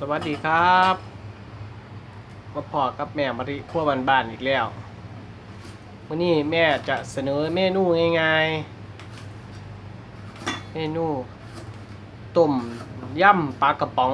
สวัสดีครับมาพอกับแม่มาริขั้วบ้านบ้านๆอีกแล้ววันนี้แม่จะเสนอเมนูง่ายๆเมนูต้มยำปลากระป๋อง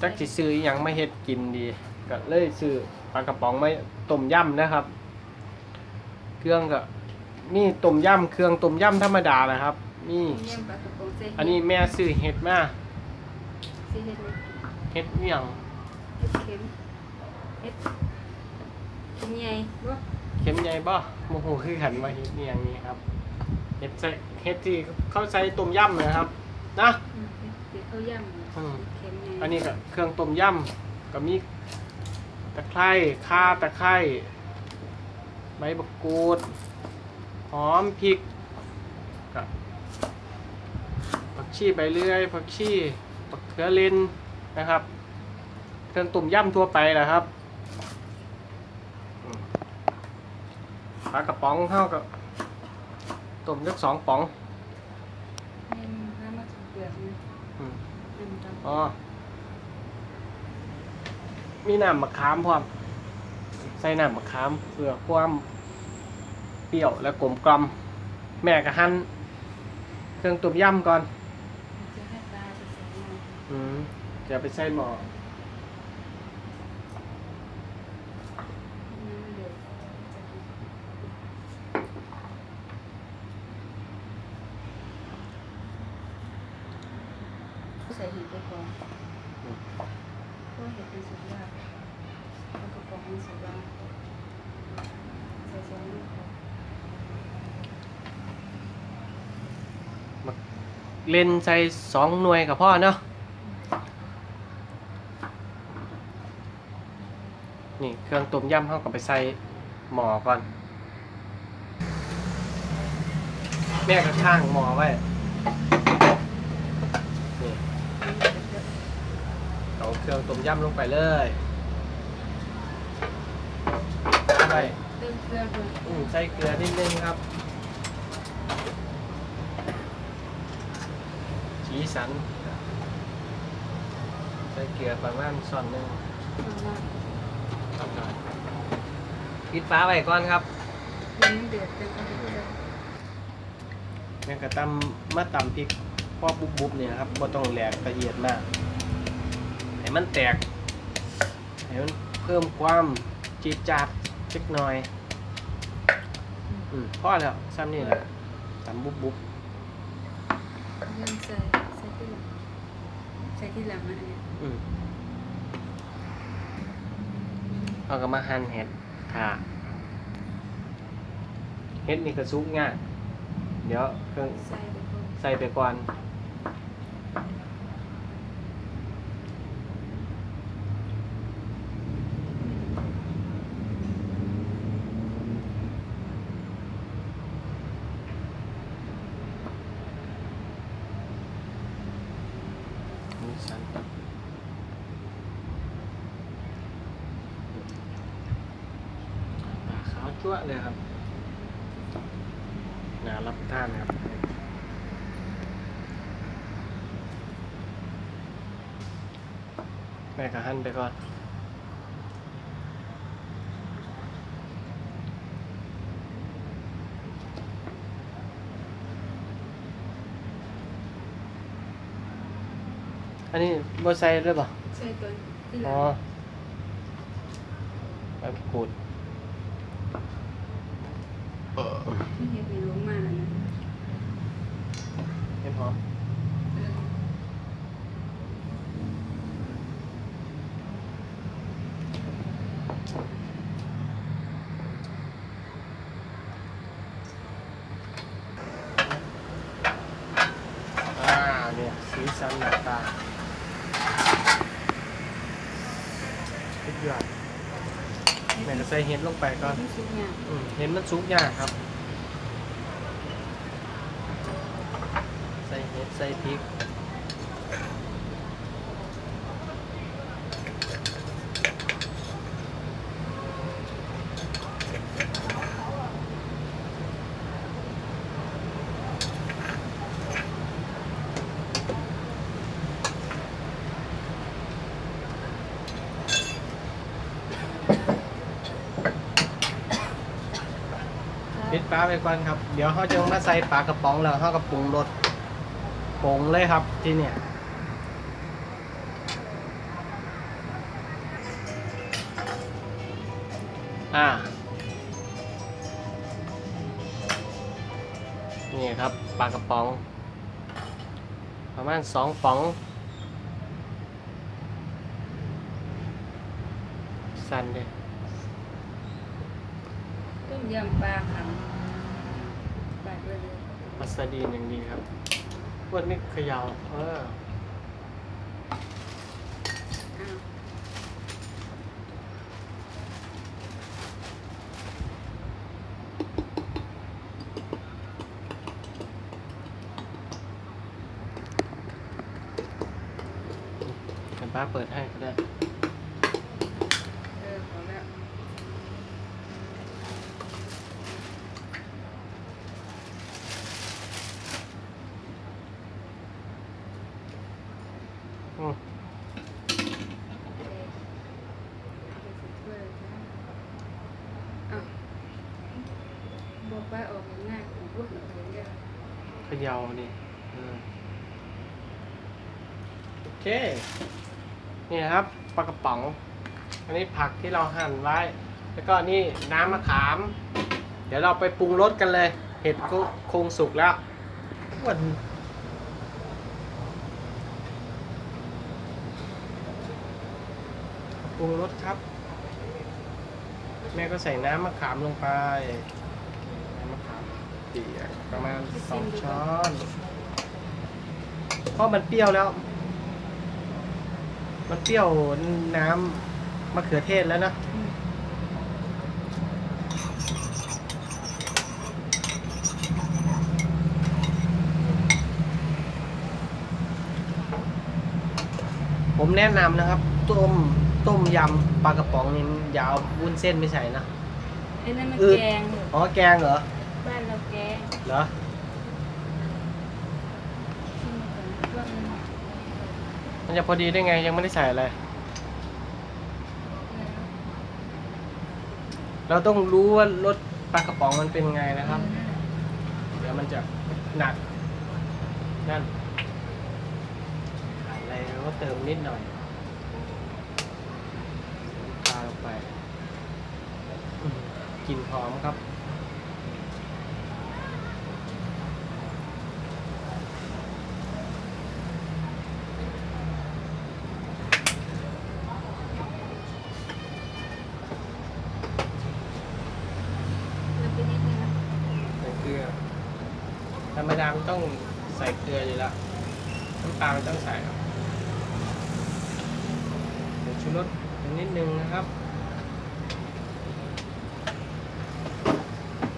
จักสิซื้ออหยังมาเฮ็ดกินดีก็เลยซื้อปลากระป๋องมาต้มยำนะครับ เครื่องก็มีต้มยำเครื่องต้มยำธรรมดานะครับนี่เยี่ยมปลากระป๋องใส่เห็ดอันนี้แม่ซื้อเห็ดมาใส่เห็ดเลยเห็ดเมี่ยงเห็ดเข็มเห็ดเข็มใหญ่บ่เข็มใหญ่บ่โมโหคือขันมาเห็ดเมี่ยงนี้ครับเห็ดใส่เห็ดที่เขาใส่ต้มยำนะครับ นะ อืมเห็ดเห็ดข้าวยำอืม เข็มใหญ่อันนี้ก็เครื่องต้มยำก็มีตะไคร้ข่าตะไคร้ใบบักกูดหอมพริกกับผักชีใบเลื่อยผักชี ผักเขือเลนนะครับ เครื่องต้มยำทั่วไปแหละครับอืมปลากระป๋องเท่ากับต้มยักสองป๋องแม่นห้ามาถูกเปลือกนะอืมน้ำตาลอ๋อมีน้ำมะขามพร้อม ใส่น้ำมะขามเพื่อความเปรี้ยวและกลมกล่อมแม่ก็หั่นเครื่องต้มยำก่อน จะให้ปลาจะใส่มา อืม จะไปใส่หม้อน้ำเดือดใส่เห็ดไปก่อนเพราะเห็ดเป็นสุกยากปลากระป๋องมันสุกยากใส่สองลูกก่อนเล่นใส่สองหน่วยกับพ่อเนาะ นี่ เครื่องต้มยำเขาก็ไปใส่หม้อก่อน แม่ก็ข้างหม้อไว้นี่เอาเครื่องต้มยำลงไปเลยไปเติมเกลือด้วยอืมใส่เกลือนิดนึงครับสีสัน ใส่เกลือประมาณส่วนหนึ่งเอามา ปิดฟ้าไว้ก่อนครับให้มันเดือดเป็นกระดูกเลยแม่งกระตำมาตำพริกพอบุบบุบๆเนี่ยครับบ่ต้องแหลกละเอียดมากให้มันแตกให้มันเพิ่มความจีดจาดเล็กน้อยอืมพอแล้วซ้ำนี่แหละตำบุบบุบเริ่มใส่ใส่ที่หลังใส่ที่หลังนะอันเนี้ยๆอืม เอาก็มาหั่นเห็ดค่ะเห็ดนี่ก็ซุกง่ายเดี๋ยวเครื่องใส่ไปก่อนใส่ไปก่อนนี่ฉันปลาขา วจั่วะเลยครับน่ารับประทานครับแม่ก็หั่นไปก่อนอันนี้บ่ใส่ด้วยป่ะใส่ตัวที่หลัอ๋องใบมะกรู ดที่เห็ดมีลงมาแล้วนะเห็นหอมเอออ่าเนี่ยสีสันหน้าตาสุดยอด แม่ก็ใส่เห็ดลงไปก่อนที่สุกเนี่ยอืมเห็นมันสุกยากครับ ใส่เห็ดใส่พริก อ ฟ้าไปก่อนครับ เดี๋ยวเขาจะมาใส่ปลากระป๋องแล้วเขาก็ปรุงรสปรุงเลยครับที่เนี่ยอ่านี่ครับปลากระป๋อง ประมาณสองป๋อง สั่นเลยต้มยำปลาขัง ปลาด้วยเลยมัสดีนอย่างดีครับวันนี้เขยาวเอออ้าวเดี๋ยวป้าเปิดให้ก็ได้ เออพอแล้ว อืม โอเคเดี๋ยวสิถ้วยเลยจ้ะอ้าว บอกไปออกง่ายของพวกเราเลยเนี่ยเขยาวดิเออโอเค นี่นะครับปลากระป๋อง อันนี้ผักที่เราหั่นไว้ แล้วก็นี่น้ำมะขาม เดี๋ยวเราไปปรุงรสกันเลย เห็ดก็คงสุกแล้ววันปรุงรสครับ แม่ก็ใส่น้ำมะขามลงไป เปียกประมาณสองช้อนเพราะมันเปรี้ยวแล้ว มันเปรี้ยวน้ำมะเขือเทศแล้วนะผมแนะนำนะครับ ต้มต้มยำปลากระป๋องนี่อยาววุ้นเส้นไม่ใส่นะไอ้นั่นมันอืดแกงออ๋อแกงเหรอ บ้านเรา เหรอชิมก่อนว่ามันจะพอดีได้ไงยังไม่ได้ใส่อะไร เราต้องรู้ว่ารสปลากระป๋องมันเป็นไงนะครับ เดี๋ยวมันจะหนัก นั่นอะไรก็เติมนิดหน่อยทาลงไปกลิ่นหอมครับ แล้วไปนิดนึงนะ ใส่เกลือ ธ รรมดามันต้องใส่เกลืออยู่แล้วน้ำปลาไม่ต้องใส่ครับเดี๋ยวชูรสนิดนึงนะครับ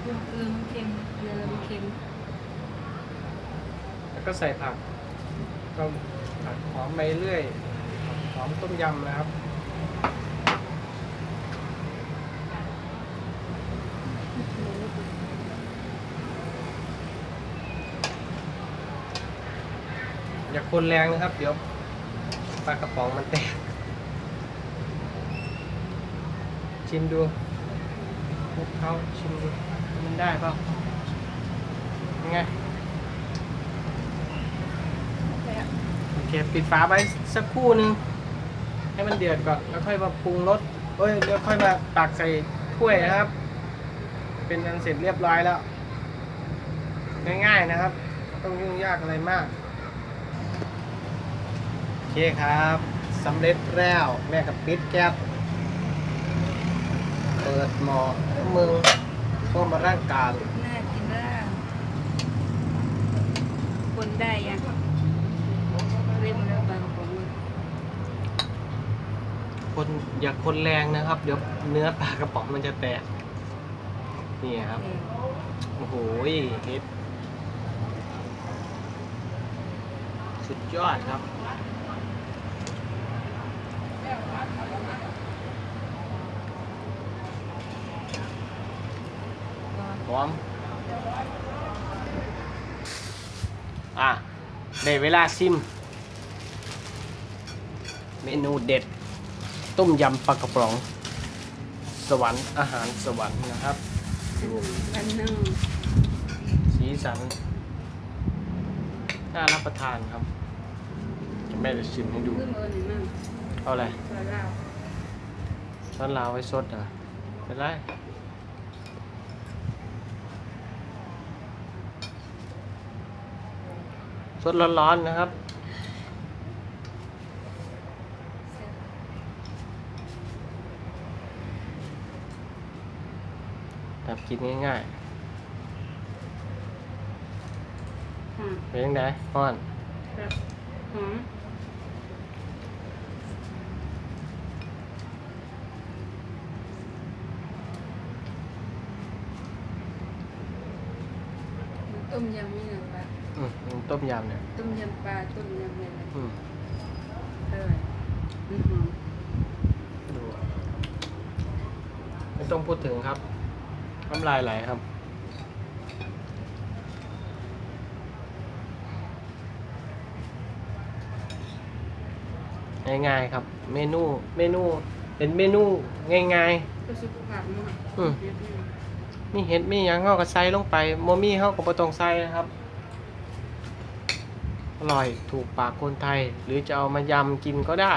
เกลือมันเค็มเกลือมันเค็มแล้วก็ใส่ผักก็ผักหอมไปเรื่อยหอมต้มยำนะครับ อย่าคนแรงนะครับ เดี๋ยวปลากระป๋องมันแตก ชิมดูคลุกเขาชิมดู มันได้เปล่ายังไงโอเคปิดฝาไว้สักครู่หนึง ให้มันเดือดก่อน แล้วค่อยมาปรุงรสเอ้ยเดี๋ยวค่อยมาตักใส่ถ้วยนะครับ เป็นอันเสร็จเรียบร้อยแล้ว ง่ายๆนะครับไม่ต้องยุ่งยากอะไรมาก เคครับสำเร็จแล้วแม่กับปิดแก๊สเปิดหม้อมือต้มมาร่างกายน่ากินมากคนได้ยังเล่มแล้วบางของมันคนอย่าคนแรงนะครับ เดี๋ยวเนื้อปลากระป๋องมันจะแตกนี่ครับเออโอ้โหเฮ็ดสุดยอดครับ พร้อมอะได้เวลาซิม เมนูเด็ด ต้มยำปลากระป๋อง สวรรค์อาหารสวรรค์นะครับสีสันน่ารับประทานครับ จะแม่จะชิมให้ดู ขึ้นเออหน่อยมั่ง เอาอะไรตัวเราช้อนลาวไว้สดเหรอเป็นไรสดร้อนๆนะครับแบบกินง่ายหอมๆเป็นยังไงฮ้อนครับหอม ต้มยำไม่หนึ่งปลาอืมต้มยำเนี่ยต้มยำปลาต้มยำอะไรอืมอร่อยมันหอมดูไม่ต้องพูดถึงครับน้ำลายไหลครับ ง่ายๆครับ เมนูเมนูเป็นเมนูง่ายก็สุขภาพมากอืมๆ มีเห็ดมีหยังเขาก็ใส่ลงไปโมมี่เขาก็บ่ต้องใส่นะครับ อร่อยถูกปากคนไทย หรือจะเอามายำกินก็ได้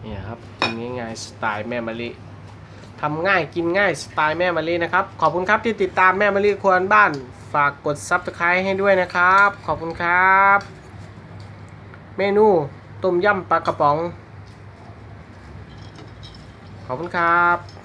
เนี่ยครับกินง่ายๆสไตล์แม่มะลิทำง่ายกินง่ายสไตล์แม่มะลินะครับ ขอบคุณครับที่ติดตามแม่มะลิควรบ้าน ฝากกดซับสไครต์ให้ด้วยนะครับ ขอบคุณครับ เมนูต้มยำปลากระป๋อง ขอบคุณครับ